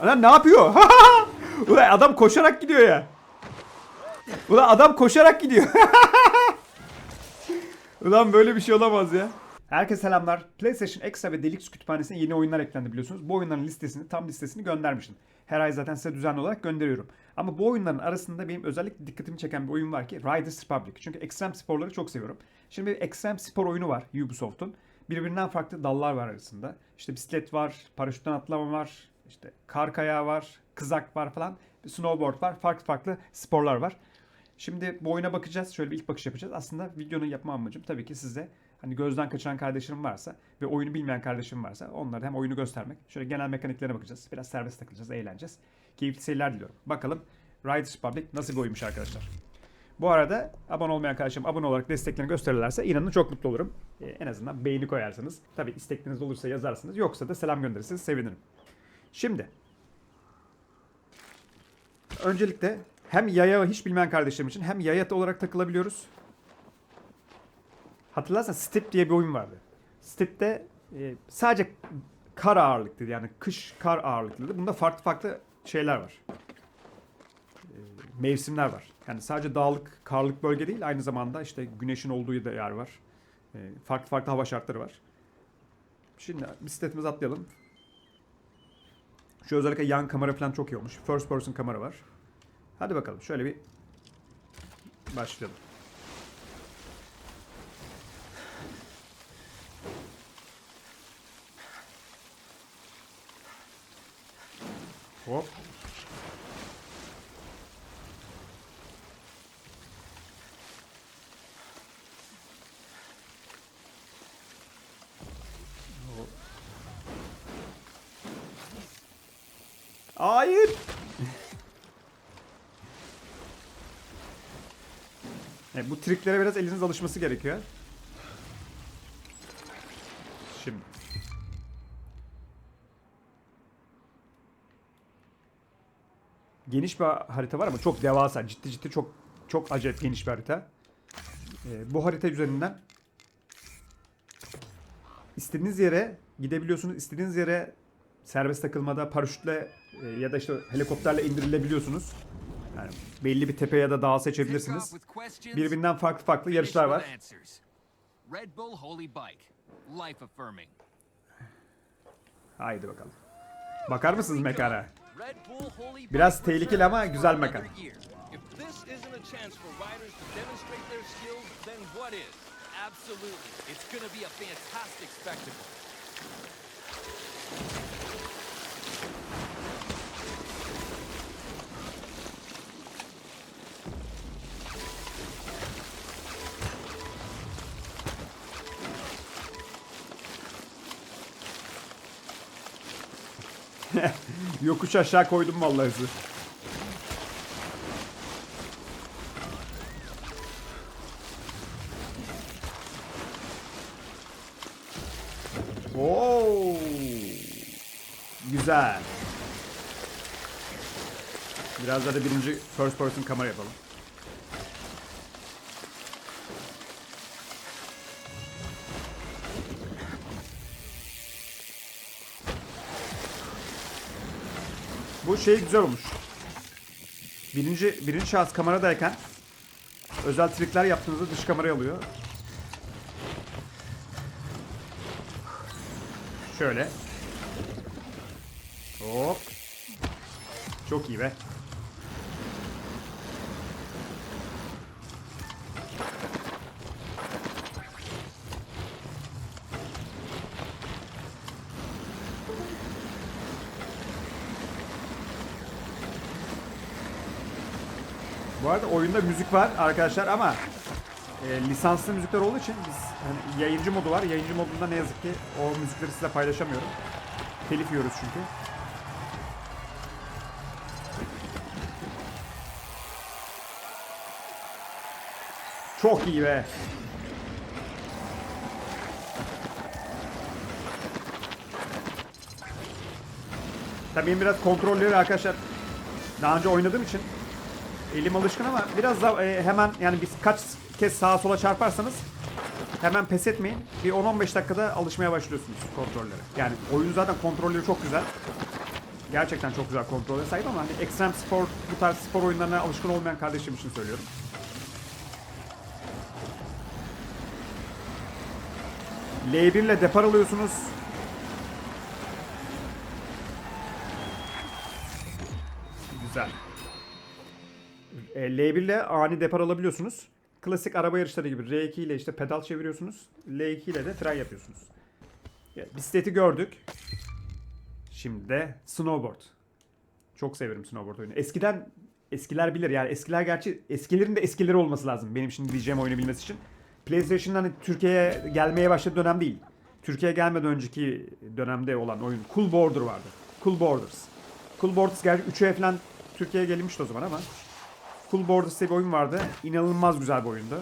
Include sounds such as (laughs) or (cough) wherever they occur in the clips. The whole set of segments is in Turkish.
Lan ne yapıyor? (laughs) Ulan adam koşarak gidiyor ya. Ulan adam koşarak gidiyor. (laughs) Ulan böyle bir şey olamaz ya. Herkese selamlar. PlayStation Extra ve Deluxe kütüphanesine yeni oyunlar eklendi biliyorsunuz. Bu oyunların listesini, tam listesini göndermiştim. Her ay zaten size düzenli olarak gönderiyorum. Ama bu oyunların arasında benim özellikle dikkatimi çeken bir oyun var ki Riders Republic. Çünkü ekstrem sporları çok seviyorum. Şimdi bir ekstrem spor oyunu var Ubisoft'un. Birbirinden farklı dallar var arasında. İşte bisiklet var, paraşütten atlama var, işte kar kayağı var, kızak var falan. Snowboard var. Farklı farklı sporlar var. Şimdi bu oyuna bakacağız. Şöyle bir ilk bakış yapacağız. Aslında videonun yapma amacım tabii ki size hani gözden kaçıran kardeşlerim varsa ve oyunu bilmeyen kardeşim varsa onlara hem oyunu göstermek. Şöyle genel mekaniklerine bakacağız. Biraz serbest takılacağız, eğleneceğiz. Keyifli seyirler diliyorum. Bakalım Riders Republic nasıl bir oyunmuş arkadaşlar. Bu arada abone olmayan arkadaşlarım abone olarak desteklerini gösterirlerse inanın çok mutlu olurum. Ee, en azından beğeni koyarsanız. Tabii istekleriniz olursa yazarsınız. Yoksa da selam gönderirseniz sevinirim. Şimdi öncelikle hem yaya hiç bilmeyen kardeşlerim için hem yaya olarak takılabiliyoruz. Hatırlarsan Step diye bir oyun vardı. Step'te e, sadece kar ağırlıklıydı yani kış kar ağırlıklıydı. Bunda farklı farklı şeyler var. E, mevsimler var. Yani sadece dağlık, karlık bölge değil aynı zamanda işte güneşin olduğu da yer var. E, farklı farklı hava şartları var. Şimdi bisikletimizi atlayalım. Şu özellikle yan kamera falan çok iyi olmuş. First person kamera var. Hadi bakalım şöyle bir başlayalım. Hop. Hayır. Evet, bu triklere biraz eliniz alışması gerekiyor. Şimdi. Geniş bir harita var ama çok devasa. Ciddi ciddi çok çok acayip geniş bir harita. Ee, bu harita üzerinden istediğiniz yere gidebiliyorsunuz. İstediğiniz yere serbest takılmada paraşütle e, ya da işte helikopterle indirilebiliyorsunuz. Yani belli bir tepe ya da dağ seçebilirsiniz. Birbirinden farklı farklı yarışlar var. Red Bull Holy Bike. Life affirming. Haydi bakalım. Bakar mısınız mekana? Biraz tehlikeli ama güzel mekan. Absolutely. It's going to be a fantastic spectacle. Yokuş aşağı koydum vallahi hızı. Oo. Güzel. Biraz daha da birinci first person kamera yapalım. Bu şey güzel olmuş. Birinci, birinci şahıs kameradayken özel trikler yaptığınızda dış kamerayı alıyor. Şöyle. Hop. Çok iyi be. Bu arada oyunda müzik var arkadaşlar ama e, lisanslı müzikler olduğu için biz hani yayıncı modu var. Yayıncı modunda ne yazık ki o müzikleri size paylaşamıyorum. Telif yiyoruz çünkü. Çok iyi be. Tabii biraz kontrolleri arkadaşlar daha önce oynadığım için elim alışkın ama biraz da e, hemen yani biz kaç kez sağa sola çarparsanız hemen pes etmeyin. Bir 10-15 dakikada alışmaya başlıyorsunuz kontrollere. Yani oyun zaten kontrolleri çok güzel. Gerçekten çok güzel kontrole sahip ama hani ekstrem spor, bu tarz spor oyunlarına alışkın olmayan kardeşim için söylüyorum. L1 ile depar alıyorsunuz. L1 ile ani depar alabiliyorsunuz. Klasik araba yarışları gibi R2 ile işte pedal çeviriyorsunuz. L2 ile de fren yapıyorsunuz. Ya, Bisikleti gördük. Şimdi de snowboard. Çok severim snowboard oyunu. Eskiden eskiler bilir yani eskiler gerçi eskilerin de eskileri olması lazım benim şimdi diyeceğim oyunu bilmesi için. PlayStation'dan hani Türkiye'ye gelmeye başladığı dönem değil. Türkiye'ye gelmeden önceki dönemde olan oyun Cool Border vardı. Cool Borders. Cool Borders gerçi 3'e falan Türkiye'ye gelinmişti o zaman ama Borders diye bir oyun vardı. İnanılmaz güzel bir oyundu.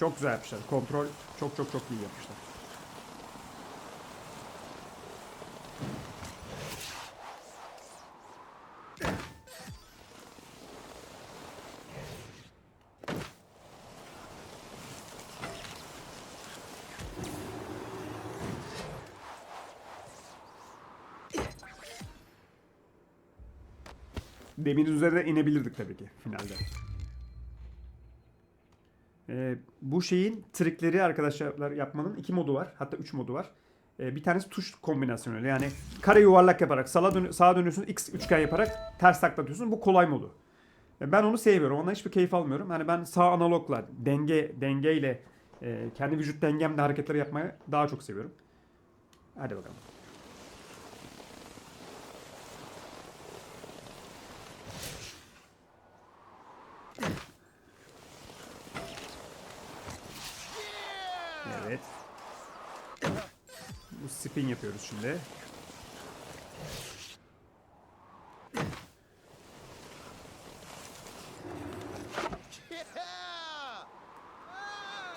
Çok güzel yapmışlar. Kontrol çok çok çok iyi yapmışlar. Demin üzerine inebilirdik tabii ki finalde. Ee, bu şeyin trikleri arkadaşlar yapmanın iki modu var. Hatta üç modu var. Ee, bir tanesi tuş kombinasyonu. Yani kare yuvarlak yaparak sağa, dön sağa dönüyorsunuz. X üçgen yaparak ters taklatıyorsunuz. Bu kolay modu. Ee, Ben onu sevmiyorum. Ondan hiçbir keyif almıyorum. Hani ben sağ analogla denge dengeyle e, kendi vücut dengemle hareketleri yapmayı daha çok seviyorum. Hadi bakalım. Evet. Bu spin yapıyoruz şimdi.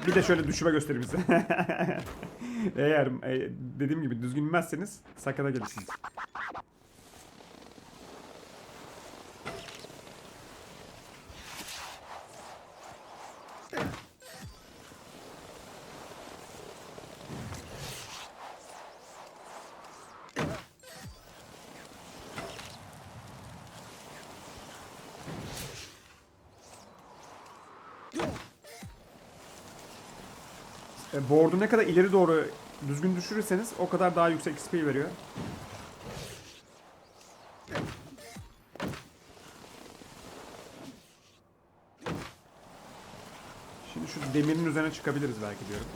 Bir de şöyle düşüme göstereyim size. (laughs) Eğer e, dediğim gibi düzgün inmezseniz sakata gelirsiniz. E, board'u ne kadar ileri doğru düzgün düşürürseniz o kadar daha yüksek XP veriyor. Şimdi şu demirin üzerine çıkabiliriz belki diyorum.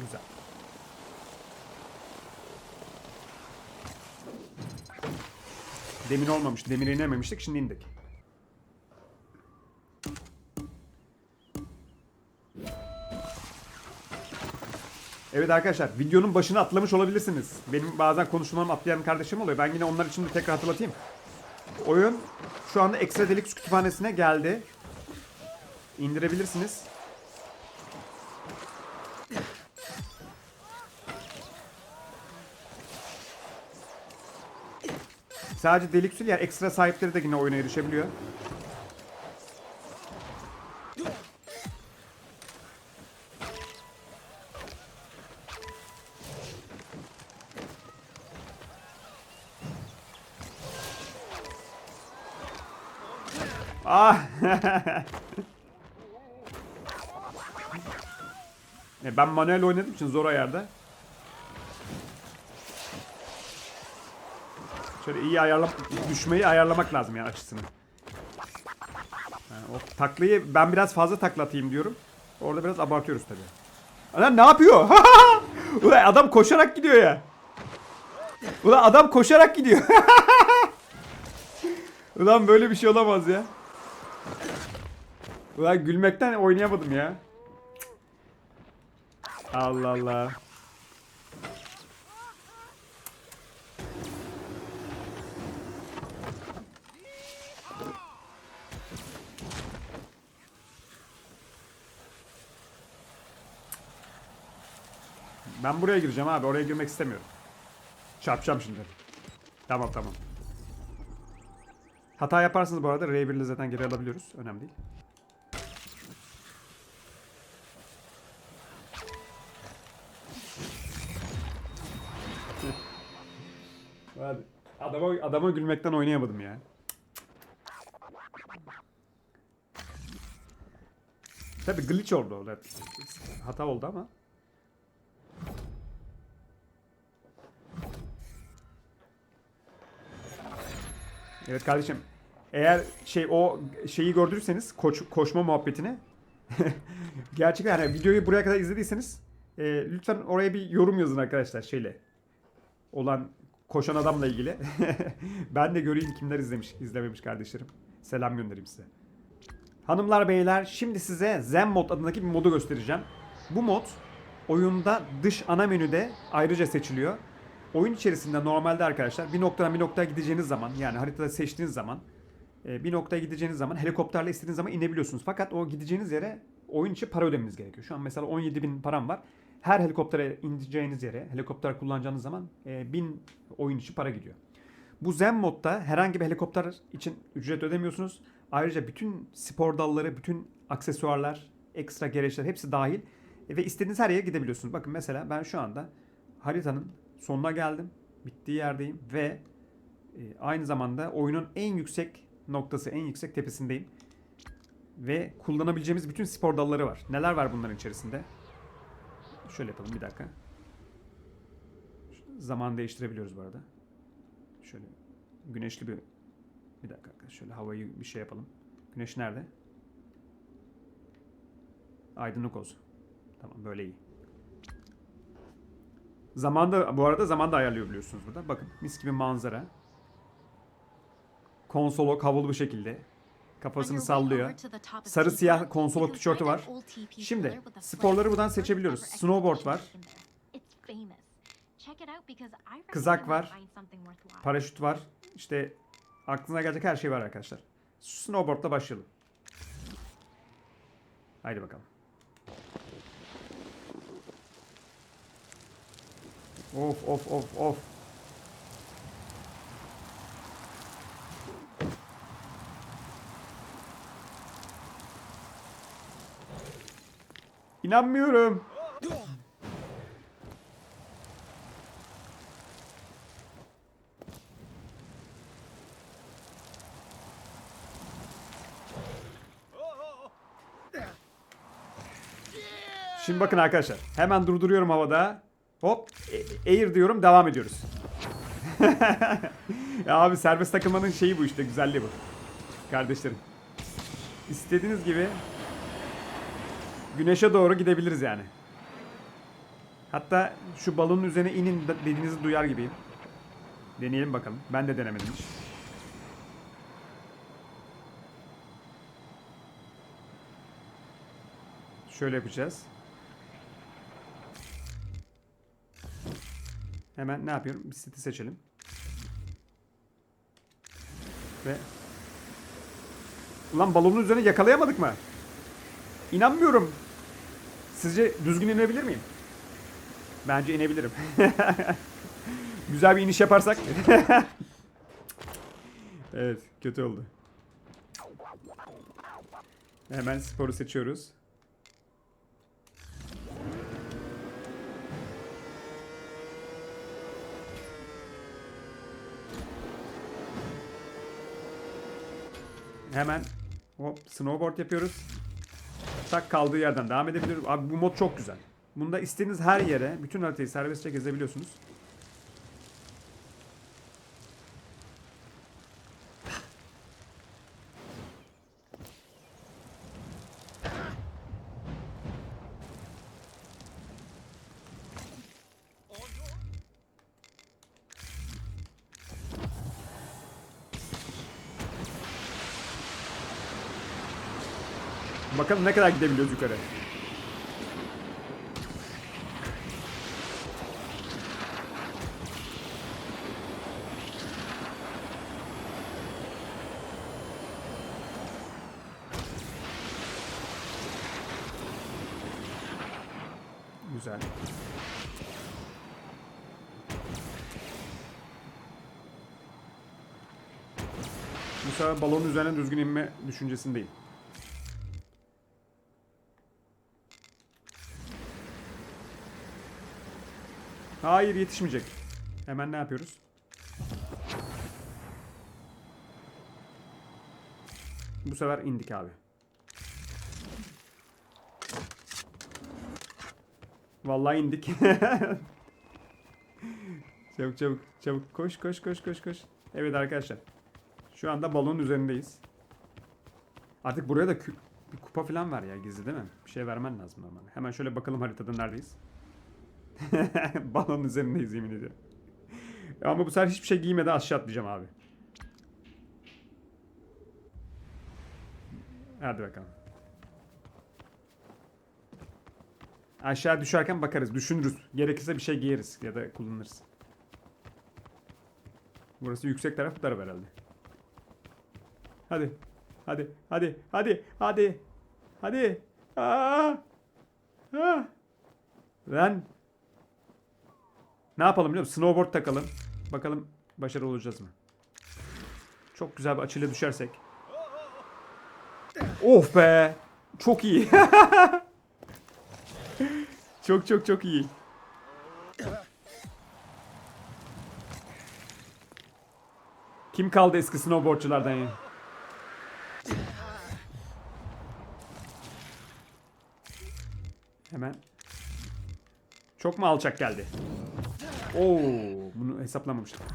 Güzel. Demin olmamıştı. Demire inememiştik. Şimdi indik. Evet arkadaşlar videonun başını atlamış olabilirsiniz. Benim bazen konuşmalarımı atlayan kardeşim oluyor. Ben yine onlar için de tekrar hatırlatayım. Oyun şu anda Extra Deluxe kütüphanesine geldi. İndirebilirsiniz. Sadece değil yani ekstra sahipleri de yine oyuna erişebiliyor. Ah! (laughs) E, ben manuel oynadığım için zor ayarda. Şöyle iyi ayarlam düşmeyi ayarlamak lazım yani açısını. Yani o taklayı ben biraz fazla taklatayım diyorum. Orada biraz abartıyoruz tabii. Adam ne yapıyor? (laughs) Ulan adam koşarak gidiyor ya. Ulan adam koşarak gidiyor. (laughs) Ulan böyle bir şey olamaz ya. Ulan gülmekten oynayamadım ya. Allah Allah. Ben buraya gireceğim abi. Oraya girmek istemiyorum. Çarpacağım şimdi. Tamam tamam. Hata yaparsınız bu arada. R1 ile zaten geri alabiliyoruz. Önemli değil. (laughs) Hadi. Adama, adama gülmekten oynayamadım ya. Tabi glitch oldu. Hata oldu ama. Evet kardeşim. Eğer şey o şeyi gördüyseniz koş, koşma muhabbetini (laughs) gerçekten hani videoyu buraya kadar izlediyseniz e, lütfen oraya bir yorum yazın arkadaşlar şeyle olan koşan adamla ilgili. (laughs) ben de göreyim kimler izlemiş, izlememiş kardeşlerim. Selam göndereyim size. Hanımlar beyler şimdi size Zen Mod adındaki bir modu göstereceğim. Bu mod oyunda dış ana menüde ayrıca seçiliyor. Oyun içerisinde normalde arkadaşlar bir noktadan bir noktaya gideceğiniz zaman yani haritada seçtiğiniz zaman e, bir noktaya gideceğiniz zaman helikopterle istediğiniz zaman inebiliyorsunuz. Fakat o gideceğiniz yere oyun içi para ödemeniz gerekiyor. Şu an mesela 17 bin param var. Her helikoptere ineceğiniz yere helikopter kullanacağınız zaman e, 1000 oyun içi para gidiyor. Bu Zen modda herhangi bir helikopter için ücret ödemiyorsunuz. Ayrıca bütün spor dalları, bütün aksesuarlar, ekstra gereçler hepsi dahil. E, Ve istediğiniz her yere gidebiliyorsunuz. Bakın mesela ben şu anda haritanın sonuna geldim. Bittiği yerdeyim ve e, aynı zamanda oyunun en yüksek noktası, en yüksek tepesindeyim. Ve kullanabileceğimiz bütün spor dalları var. Neler var bunların içerisinde? Şöyle yapalım bir dakika. Zaman değiştirebiliyoruz bu arada. Şöyle güneşli bir bir dakika. Şöyle havayı bir şey yapalım. Güneş nerede? Aydınlık olsun. Tamam böyle iyi. Zamanda bu arada zaman da ayarlıyor biliyorsunuz burada. Bakın mis gibi manzara. Konsolok havalı bir şekilde. Kafasını sallıyor. Sarı siyah konsolok tişörtü var. Şimdi sporları buradan seçebiliyoruz. Snowboard var. Kızak var. Paraşüt var. İşte aklına gelecek her şey var arkadaşlar. Snowboard'la başlayalım. Haydi bakalım. Of of of of. İnanmıyorum. Şimdi bakın arkadaşlar. Hemen durduruyorum havada. Hop. e- Air diyorum. Devam ediyoruz. (laughs) ya abi serbest takılmanın şeyi bu işte. Güzelliği bu. Kardeşlerim. İstediğiniz gibi güneşe doğru gidebiliriz yani. Hatta şu balonun üzerine inin de- dediğinizi duyar gibiyim. Deneyelim bakalım. Ben de denemedim hiç. Şöyle yapacağız. Hemen ne yapıyorum? Bir seti seçelim. Ve Ulan balonun üzerine yakalayamadık mı? İnanmıyorum. Sizce düzgün inebilir miyim? Bence inebilirim. (laughs) Güzel bir iniş yaparsak. (laughs) evet, kötü oldu. Hemen sporu seçiyoruz. Hemen hop snowboard yapıyoruz. Tak kaldığı yerden devam edebiliyoruz. Abi bu mod çok güzel. Bunda istediğiniz her yere bütün haritayı serbestçe gezebiliyorsunuz. Bakalım ne kadar gidebiliyoruz yukarı. Güzel. Bu sefer balonun üzerine düzgün inme düşüncesindeyim. Hayır yetişmeyecek. Hemen ne yapıyoruz? Bu sefer indik abi. Vallahi indik. (laughs) çabuk çabuk çabuk koş koş koş koş koş. Evet arkadaşlar. Şu anda balonun üzerindeyiz. Artık buraya da bir kupa falan var ya gizli değil mi? Bir şey vermen lazım normalde. Hemen şöyle bakalım haritada neredeyiz. (laughs) Balonun üzerindeyiz yemin ediyorum. Ama bu sefer hiçbir şey giymeden aşağı atlayacağım abi. Hadi bakalım. Aşağı düşerken bakarız, düşünürüz. Gerekirse bir şey giyeriz ya da kullanırız. Burası yüksek taraf taraf herhalde. Hadi. Hadi. Hadi. Hadi. Hadi. Hadi. Aa! Aa! Lan. Ne yapalım biliyor musun? Snowboard takalım. Bakalım başarılı olacağız mı? Çok güzel bir açıyla düşersek. Of be. Çok iyi. (laughs) çok çok çok iyi. Kim kaldı eski snowboardçulardan ya? Hemen. Çok mu alçak geldi? Oo, bunu hesaplamamıştım.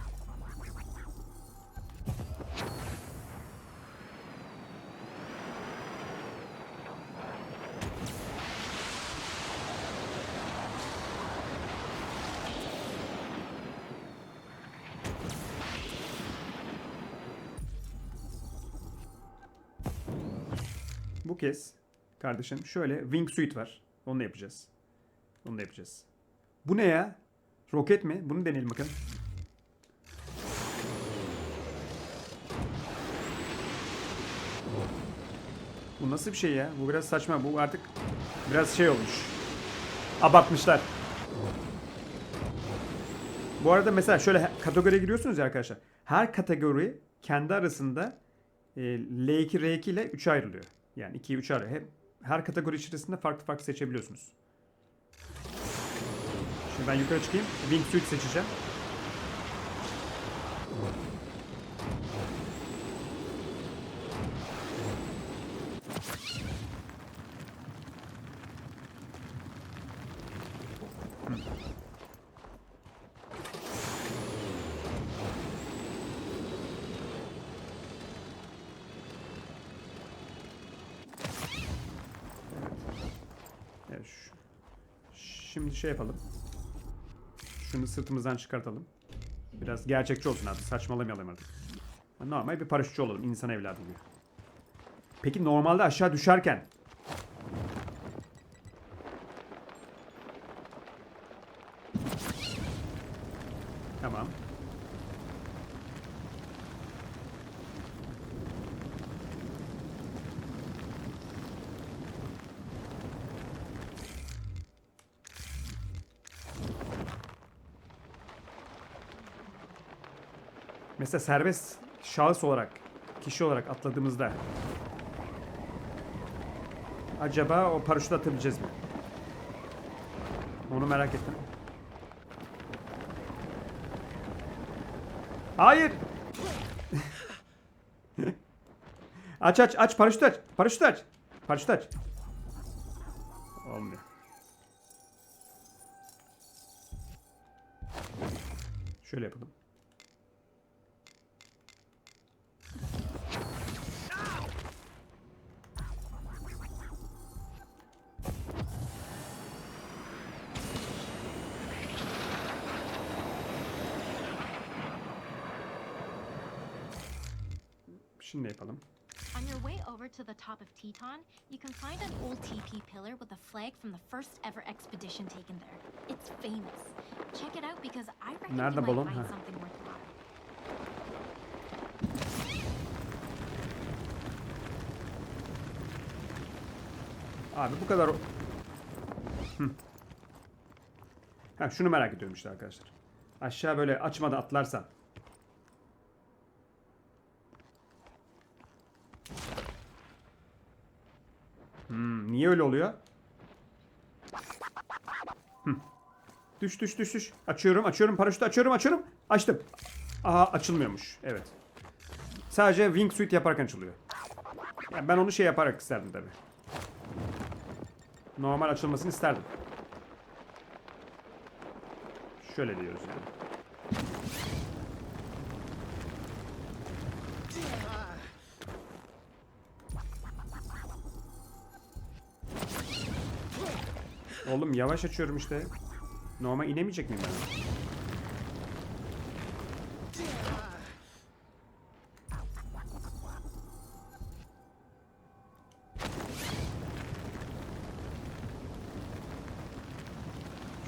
Bu kez kardeşim şöyle wingsuit var. Onu da yapacağız. Onu da yapacağız. Bu ne ya? Roket mi? Bunu deneyelim bakalım. Bu nasıl bir şey ya? Bu biraz saçma. Bu artık biraz şey olmuş. Abartmışlar. Bu arada mesela şöyle kategoriye giriyorsunuz ya arkadaşlar. Her kategori kendi arasında e, L2, R2 ile 3'e ayrılıyor. Yani 2'ye 3'e ayrılıyor. Her kategori içerisinde farklı farklı seçebiliyorsunuz. Şimdi ben yukarı çıkayım. Wingsuit seçeceğim. Şimdi şey yapalım. Şunu sırtımızdan çıkartalım. Biraz gerçekçi olsun abi. Saçmalamayalım artık. Normal bir paraşütçü olalım. insan evladı gibi. Peki normalde aşağı düşerken Tamam. Mesela serbest şahıs olarak, kişi olarak atladığımızda acaba o paraşütü atabileceğiz mi? Onu merak ettim. Hayır. (laughs) aç aç aç paraşütü aç. Paraşütü aç. Paraşütü aç. Olmuyor. Şöyle yapalım. Şimdi yapalım. On your way over to the top of Teton, you can find an old TP pillar with a flag from the first ever expedition taken there. It's famous. Check it out because I reckon Nerede you might find something worthwhile. Abi bu kadar... Hı. Ha, şunu merak ediyorum işte arkadaşlar. Aşağı böyle açmadan atlarsan. Niye öyle oluyor? Düş düş düş düş. Açıyorum açıyorum paraşütü açıyorum açıyorum. Açtım. Aha açılmıyormuş. Evet. Sadece wingsuit yaparken açılıyor. Yani ben onu şey yaparak isterdim tabii. Normal açılmasını isterdim. Şöyle diyoruz yani. Oğlum yavaş açıyorum işte. Normal inemeyecek miyim ben?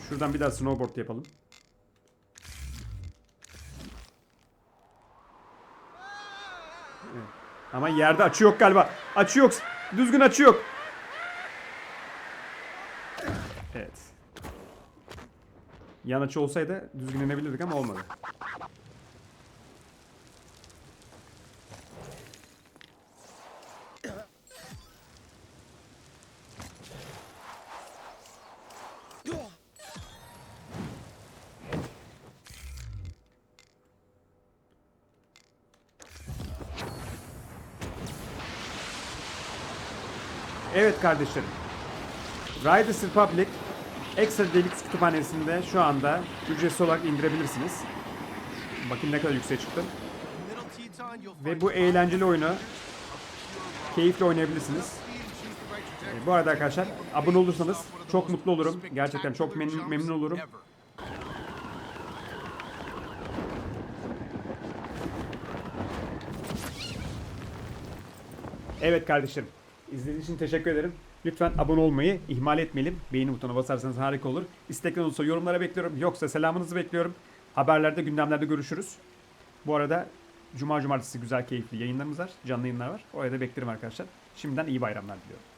Şuradan bir daha snowboard yapalım. Evet. Ama yerde açı yok galiba. Açı yok. Düzgün açı yok. Evet. Yan açı olsaydı düzgün inebilirdik ama olmadı. Evet kardeşlerim. Riders Republic Extra Deluxe kütüphanesinde şu anda ücretsiz olarak indirebilirsiniz. Bakın ne kadar yükseğe çıktım. Ve bu eğlenceli oyunu keyifle oynayabilirsiniz. Ee, Bu arada arkadaşlar abone olursanız çok mutlu olurum. Gerçekten çok memnun, memnun olurum. Evet kardeşim. İzlediğiniz için teşekkür ederim. Lütfen abone olmayı ihmal etmeyelim. Beğeni butonuna basarsanız harika olur. İstekler olursa yorumlara bekliyorum. Yoksa selamınızı bekliyorum. Haberlerde, gündemlerde görüşürüz. Bu arada Cuma Cumartesi güzel keyifli yayınlarımız var. Canlı yayınlar var. Oraya da beklerim arkadaşlar. Şimdiden iyi bayramlar diliyorum.